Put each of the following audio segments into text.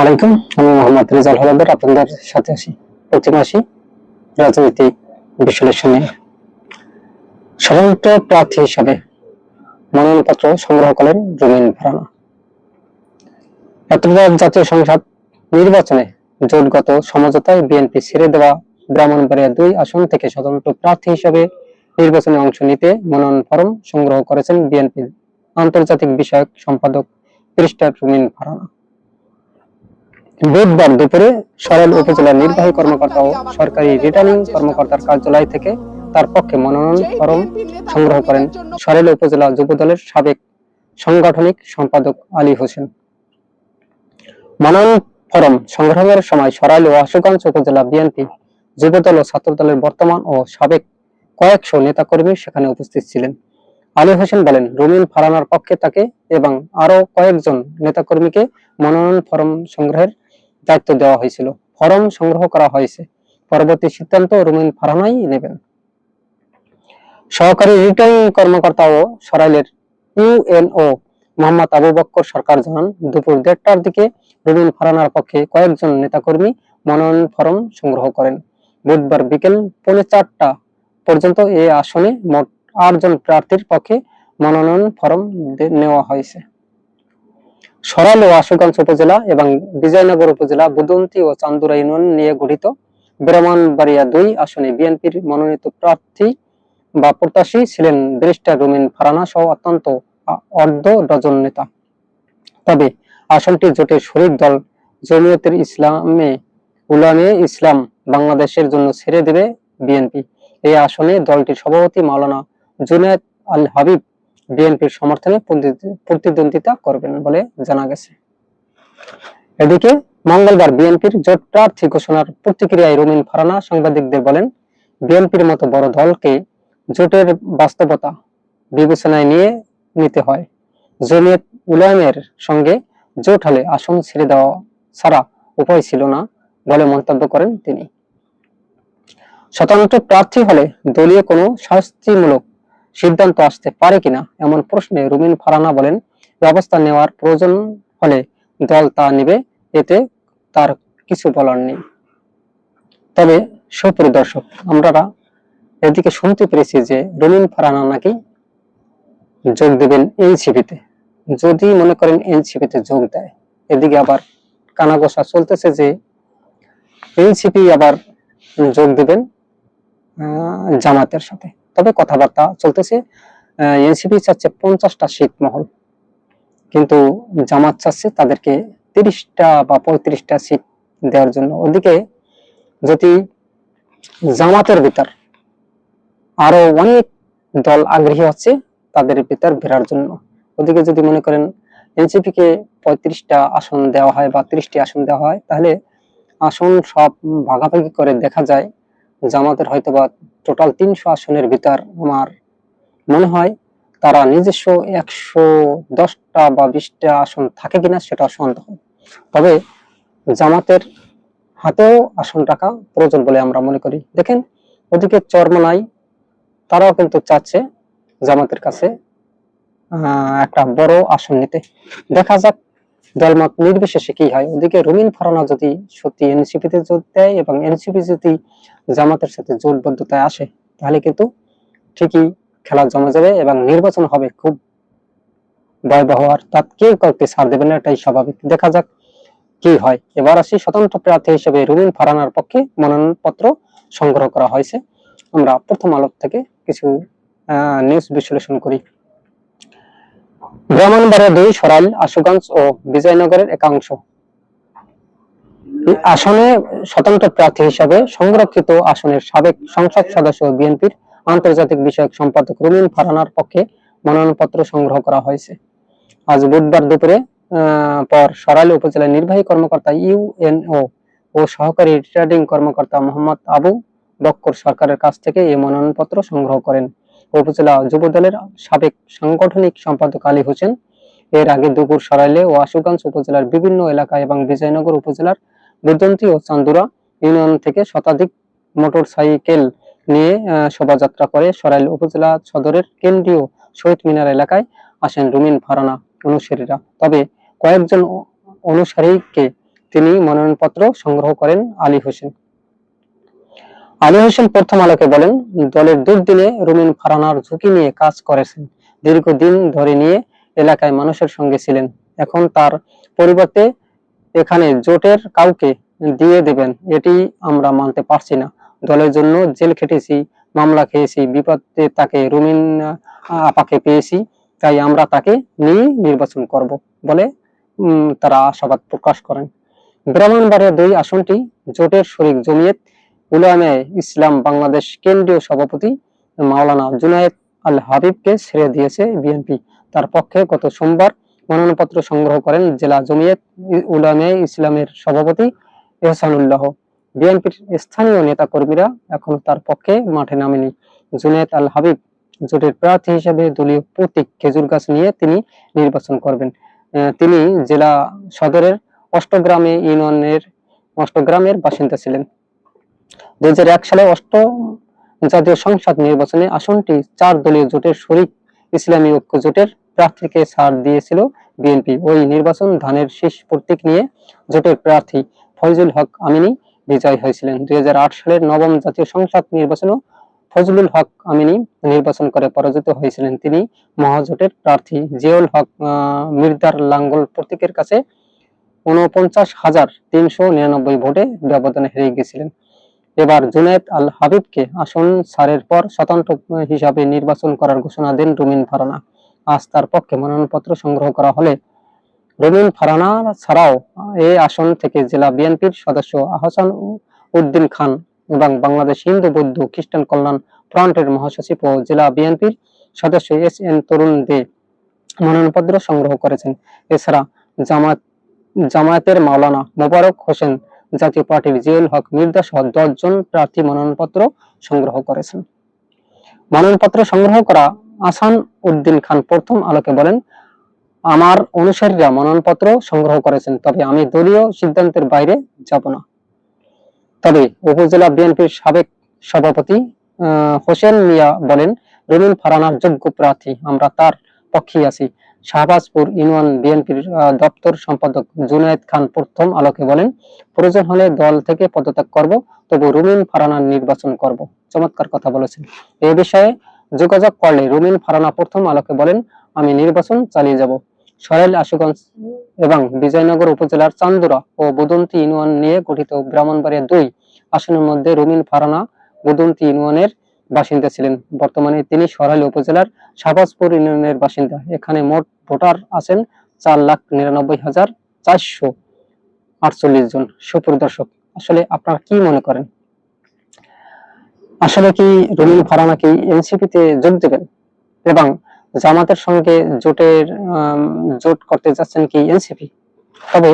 আলাইকুম, আমি মোহাম্মদ রেজাল আপনাদের সাথে প্রতি মাসে বিশ্লেষণে। সাধারণত প্রার্থী হিসাবে মনোনয়নপত্র সংগ্রহ করেন এতবার জাতীয় সংসদ নির্বাচনে জোটগত সমঝোতায় বিএনপি ছেড়ে দেওয়া ব্রাহ্মণবাড়িয়া দুই আসন থেকে সাধারণত প্রার্থী হিসাবে নির্বাচনে অংশ নিতে মনোনয়ন ফরম সংগ্রহ করেছেন বিএনপির আন্তর্জাতিক বিষয়ক সম্পাদক ক্রিস্টার রুমিন ভারানা বুধবার দুপুরে সরল উপজেলা নির্বাহী কর্মকর্তা ও সরকারি রিটার্নিং কর্মকর্তার কার্যালয় থেকে তার পক্ষে মনোনয়ন ফরম সংগ্রহ করেন সরেল উপজেলা যুবদলের সাবেক সাংগঠনিক সম্পাদক আলী হোসেন। মনোনয়ন ফরম সংগ্রহের সময় সরাইল ও আশুগঞ্জ উপজেলা বিএনপি যুবদল ও ছাত্রদলের বর্তমান ও সাবেক কয়েকশো নেতাকর্মী সেখানে উপস্থিত ছিলেন। আলী হোসেন বলেন রুমিন ফারানার পক্ষে তাকে এবং আরও কয়েকজন নেতাকর্মীকে মনোনয়ন ফরম সংগ্রহের দায়িত্ব দেওয়া হয়েছিল। ফরম সংগ্রহ করা হয়েছে। পরবর্তী সিদ্ধান্ত রুমিন ফারানাই নেবেন। সহকারী রিটার্নিং কর্মকর্তা ও সরাইলের ইউএনও মোহাম্মদ আবু বক্কর সরকার জানান, দুপুর দেড়টার দিকে রুমিন ফারানার পক্ষে কয়েকজন নেতাকর্মী মনোনয়ন ফরম সংগ্রহ করেন। বুধবার বিকেল পৌনে চারটা পর্যন্ত এ আসনে মোট আটজন প্রার্থীর পক্ষে মনোনয়ন ফরম নেওয়া হয়েছে। সরাইল ও আশুগঞ্জ উপজেলা এবং বিজয়নগর উপজেলা বুদন্তি ও চান্দুরা ইউনিয়ন নিয়ে গঠিত ব্রাহ্মণবাড়িয়া দুই আসনে বিএনপির মনোনীত প্রার্থী বা প্রত্যাশী ছিলেন ব্যারিস্টার রুমিন ফারানা সহ অত্যন্ত অর্ধ ডজন নেতা। তবে আসনটি জোটের শরিক দল জমিয়তের ইসলামে উলামে ইসলাম বাংলাদেশের জন্য ছেড়ে দেবে বিএনপি। এই আসনে দলটির সভাপতি মাওলানা জুনায়েদ আল হাবিব বিএনপির সমর্থনে প্রতিদ্বন্দ্বিতা করবেন বলে জানা গেছে। এদিকে মঙ্গলবার বিএনপির জোট প্রার্থী ঘোষণার প্রতিক্রিয়ায় রুমিন ফারানা সাংবাদিকদের বলেন, বিএনপির মতো বড় দলকে জোটের বাস্তবতা বিবেচনায় নিয়ে নিতে হয়। জমিয়ত উলায়েমের সঙ্গে জোট হলে আসন ছেড়ে দেওয়া ছাড়া উপায় ছিল না বলে মন্তব্য করেন তিনি। স্বতন্ত্র প্রার্থী হলে দলীয় কোনো শাস্তিমূলক সিদ্ধান্ত আসতে পারে কিনা এমন প্রশ্নে রুমিন ফারানা বলেন, ব্যবস্থা নেওয়ার প্রয়োজন হলে দল তা নেবে, এতে তার কিছু বলার নেই। তবে সুপ্রিয় দর্শক, আমরা এদিকে শুনতে পেরেছি যে রুমিন ফারানা নাকি যোগ দেবেন এনসিপিতে। যদি মনে করেন এনসিপিতে যোগ দেয়, এদিকে আবার কানাগোসা চলতেছে যে এনসিপি আবার যোগ দেবেন জামাতের সাথে। তবে কথাবার্তা চলতেছে। এনসিপি চাচ্ছে পঞ্চাশটা সিট মহল। কিন্তু জামাত চাচ্ছে তাদেরকে তিরিশটা বা পঁয়ত্রিশটা সিট দেওয়ার জন্য। ওদিকে যদি জামাতের ভিতর আরও অনেক দল আগ্রহী হচ্ছে তাদের ভিতর ফেরার জন্য। ওদিকে যদি মনে করেন এনসিপি কে পঁয়ত্রিশটা আসন দেওয়া হয় বা ত্রিশটি আসন দেওয়া হয়, তাহলে আসন সব ভাগাভাগি করে দেখা যায় জামাতের হয়তো বা টোটাল তিনশো আসনের ভিতর আমার মনে হয় তারা নিজস্ব একশো দশটা বা বিশটা আসন থাকে কিনা সেটা সন্দেহ। তবে জামাতের হাতেও আসন টাকা প্রয়োজন বলে আমরা মনে করি। দেখেন, ওদিকে চরমনাই, তারাও কিন্তু চাচ্ছে জামাতের কাছে একটা বড় আসন নিতে। দেখা যাক দলমত নির্বিশেষে কি হয়? ওদিকে রুমিন ফারানা যদি সত্যি এনসিপিতে যোগ দেয় এবং এনসিপি যদি জামাতের সাথে জোটবদ্ধতায় আসে, তাহলে কিন্তু ঠিকই খেলা জমা যাবে এবং নির্বাচন হবে খুব ভয়াবহ। আর তা কেউ কাউকে ছাড় দেবে না, এটাই স্বাভাবিক। দেখা যাক কি হয়। এবার আসি স্বতন্ত্র প্রার্থী হিসেবে রুমিন ফারানার পক্ষে মনোনয়নপত্র সংগ্রহ করা হয়েছে। আমরা প্রথম আলো থেকে কিছু নিউজ বিশ্লেষণ করি। ব্রাহ্মণবাড়িয়া দুই, সরাইল, আশুগঞ্জ ও বিজয়নগরের একাংশ। আসনে স্বতন্ত্র প্রার্থী হিসাবে সংরক্ষিত আসনের সাবেক সংসদ সদস্য বিএনপির আন্তর্জাতিক বিষয়ক সম্পাদক রুমিন ফারানার পক্ষে মনোনয়নপত্র সংগ্রহ করা হয়েছে। আজ বুধবার দুপুরে পর সরাইল উপজেলা নির্বাহী কর্মকর্তা ইউএনও ও সহকারী রিটার্নিং কর্মকর্তা মোহাম্মদ আবু বক্কর সরকারের কাছ থেকে এই মনোনয়নপত্র সংগ্রহ করেন। উপজেলা যুবদলের সাবেক সাংগঠনিক সম্পাদক আলী হোসেন। এর আগে দুপুর সরাইলে ও আশুগঞ্জ উপজেলার বিভিন্ন এলাকা এবং বিজয়নগর উপজেলার বুদন্তি ও চান্দুরা ইউনিয়ন থেকে শতাধিক মোটর সাইকেল নিয়ে শোভাযাত্রা করে সরাইল উপজেলা সদরের কেন্দ্রীয় শহীদ মিনার এলাকায় আসেন রুমিন ফারানা অনুসারীরা। তবে কয়েকজন অনুসারীকে তিনি মনোনয়নপত্র সংগ্রহ করেন আলী হোসেন। আলী হোসেন প্রথম আলোকে বলেন, দলের দুর্দিনে রুমিন ফারানার ঝুঁকি নিয়ে কাজ করেছেন। দীর্ঘদিন ধরে নিয়ে এলাকায় মানুষের সঙ্গে ছিলেন। এখন তার পরিবর্তে এখানে জোটের কাউকে দিয়ে দেবেন, এটি আমরা মানতে পারছি না। দলের জন্য জেল খেটেছি, মামলা খেয়েছি, বিপদে তাকে রুমিন আপাকে পেয়েছি, তাই আমরা তাকে নিয়ে নির্বাচন করব বলে তারা আশাবাদ প্রকাশ করেন। ব্রাহ্মণবাড়িয়া দুই আসনটি জোটের শরিক জমিয়ত উলামে ইসলাম বাংলাদেশ কেন্দ্রীয় সভাপতি মাওলানা জুনায়েদ আল হাবিবকে ছেড়ে দিয়েছে বিএনপি। তার পক্ষে গত সোমবার মনোনয়নপত্র সংগ্রহ করেন জেলা জমিয়ত উলামে ইসলামের সভাপতি এহসানুল্লাহ। বিএনপির স্থানীয় নেতা কর্মীরা এখনও তার পক্ষে মাঠে নামেনি। জুনায়েদ আল হাবিব জোটের প্রার্থী হিসেবে দলীয় প্রতীক খেজুর গাছ নিয়ে তিনি নির্বাচন করবেন। তিনি জেলা সদরের অষ্টগ্রামে ইউনিয়নের অষ্টগ্রামের বাসিন্দা ছিলেন। দুই হাজার এক সালে অষ্ট জাতীয় সংসদ নির্বাচনে আসনটি চার দলীয় জোটের শরিক ইসলামী ঐক্য জোটের প্রার্থীকে ছাড় দিয়েছিল বিএনপি। ওই নির্বাচন ধানের শেষ প্রতীক নিয়ে জোটের প্রার্থী ফয়জুল হক আমিনী বিজয় হয়েছিলেন। দুই হাজার আট সালের নবম জাতীয় সংসদ নির্বাচনেও ফজলুল হক আমিনী নির্বাচন করে পরাজিত হয়েছিলেন। তিনি মহাজোটের প্রার্থী। জিয়াউল হক মির্দার লাঙ্গল প্রতীকের কাছে উনপঞ্চাশ হাজার তিনশো নিরানব্বই ভোটে ব্যবধানে হেরে গেছিলেন। এবার জুনায়েদ আল হাবিবকে আসন ছাড়ের পর স্বতন্ত্র হিসাবে নির্বাচন করার ঘোষণা দেন রুমিন ফারানা। আজ তার পক্ষে মনোনয়নপত্র সংগ্রহ করা হলে রুমিন ফারানা ছাড়াও এই আসন থেকে জেলা বিএনপির সদস্য আহসান উদ্দিন খান এবং বাংলাদেশ হিন্দু বৌদ্ধ খ্রিস্টান কল্যাণ ফ্রন্টের মহাসচিব ও জেলা বিএনপির সদস্য এস এন তরুণ দে মনোনয়নপত্র সংগ্রহ করেছেন। এছাড়া জামায়াতের মাওলানা মোবারক হোসেন জাতীয় পার্টির জিয়াউল হক মির্জা সহ দশজন প্রার্থী মনোনয়নপত্র সংগ্রহ করেছেন। মনোনয়নপত্র সংগ্রহ করা আসান উদ্দিন খান প্রথম আলোকে বলেন, আমার অনুসারীরা মনোনয়নপত্র সংগ্রহ করেছেন, তবে আমি দলীয় সিদ্ধান্তের বাইরে যাব না। তবে উপজেলা বিএনপির সাবেক সভাপতি হোসেন মিয়া বলেন রুমিন ফারানার যোগ্য প্রার্থী, আমরা তার পক্ষেই আছি। শাহবাজপুর ইউনিয়ন বিএনপির দপ্তর সম্পাদক জুনায়েদ খান প্রথম আলোকে বলেন, প্রয়োজন হলে দল থেকে পদত্যাগ করব, তবু রুমিন ফারানার নির্বাচন করব। চমৎকার কথা বলেছেন। এই বিষয়ে যোগাযোগ করলে রুমিন ফারানা প্রথম আলোকে বলেন, আমি নির্বাচন চালিয়ে যাব। সরাইল আশুগঞ্জ এবং বিজয়নগর উপজেলার চান্দুরা ও বুদন্তি ইউনিয়ন নিয়ে গঠিত ব্রাহ্মণবাড়িয়া দুই আসনের মধ্যে রুমিন ফারানা, বুদন্তি ইউনিয়নের বাসিন্দা ছিলেন। বর্তমানে তিনি সরাইল উপজেলার শাহবাজপুর ইউনিয়নের বাসিন্দা। এখানে মোট ভোটার আছেন চার লাখ নিরানব্বই হাজার চারশো আটচল্লিশ জন। সুপরিদর্শক আসলে আপনারা কি মনে করেন? আসলে কি রুমিন ফারানা কি এনসিপি তে যোগ দেবেন? এবং জামাতের সঙ্গে জোটের জোট করতে যাচ্ছেন কি এনসিপি? তবে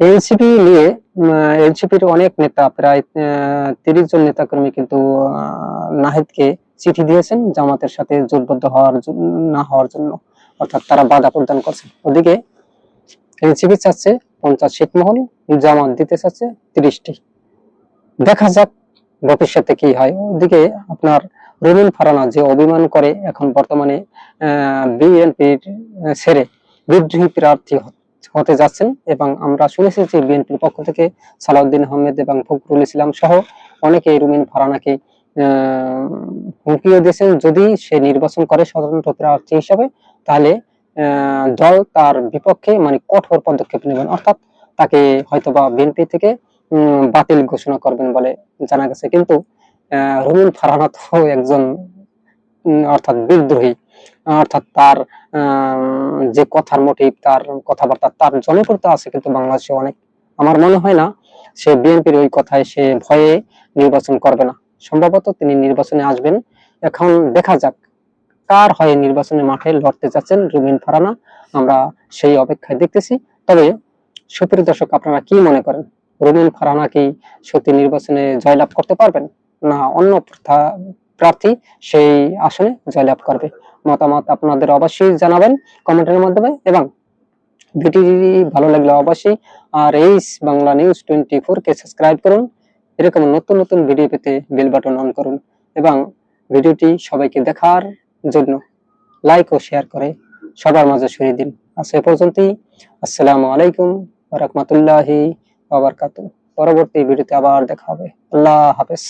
এনসিপি নিয়ে এনসিপির অনেক নেতা, প্রায় তিরিশ জন নেতাকর্মী কিন্তু নাহিদকে চিঠি দিয়েছেন জামাতের সাথে জোটবদ্ধ হওয়ার না হওয়ার জন্য। অর্থাৎ তারা বাধা প্রদান করছে ওদিকে এনসিপি চাচ্ছে পঞ্চাশ সিট মহল জামাত দিতে চাচ্ছে তিরিশটি। দেখা যাক ভবিষ্যতে কি হয়। ওদিকে আপনার রুমিন ফারানা যে অভিমান করে এখন বর্তমানে বিএনপির ছেড়ে বিদ্রোহী প্রার্থী হতে যাচ্ছেন এবং আমরা শুনেছি যে বিএনপির পক্ষ থেকে সালাউদ্দিন আহমেদ এবং ফখরুল ইসলাম সহ অনেকে রুমিন ফারানাকে হুমকিও দিয়েছেন। যদি সে নির্বাচন করে স্বতন্ত্র প্রার্থী হিসাবে, তাহলে দল তার বিপক্ষে মানে কঠোর পদক্ষেপ নেবেন। অর্থাৎ তাকে হয়তোবা বিএনপি থেকে বাতিল ঘোষণা করবেন বলে জানা গেছে। কিন্তু রুমিন ফারহানা তো একজন অর্থাৎ বিদ্রোহী। অর্থাৎ তার যে কথার মোটিভ তার কথাবার্তা, তার জনপ্রিয়তা আছে কিন্তু বাংলাদেশে অনেক। আমার মনে হয় না সে বিএনপির ওই কথায় সে ভয়ে নির্বাচন করবে না। সম্ভবত তিনি নির্বাচনে আসবেন। এখন দেখা যাক কার হয়ে নির্বাচনের মাঠে লড়তে যাচ্ছেন রুমিন ফারানা। আমরা সেই অপেক্ষায় দেখতেছি। তবে সুপ্রিয় দর্শক, আপনারা কি মনে করেন? রুমিন ফারানা কি সত্যি নির্বাচনে জয়লাভ করতে পারবেন? না অন্য প্রার্থী সেই আসনে জয়লাভ করবে? মতামত আপনাদের অবশ্যই জানাবেন কমেন্টের মাধ্যমে এবং ভিডিওটি ভালো লাগলে অবশ্যই আর এই বাংলা নিউজ টোয়েন্টি কে সাবস্ক্রাইব করুন। এরকম নতুন নতুন ভিডিও পেতে বেল বাটন অন করুন এবং ভিডিওটি সবাইকে দেখার জন্য লাইক ও শেয়ার করে সবার মাঝে ছড়িয়ে দিন। আজ এ পর্যন্তই। আসসালামু আলাইকুম রহমতুল্লাহি পরবর্তী ভিডিওতে আবার দেখা হবে। আল্লাহ হাফেজ।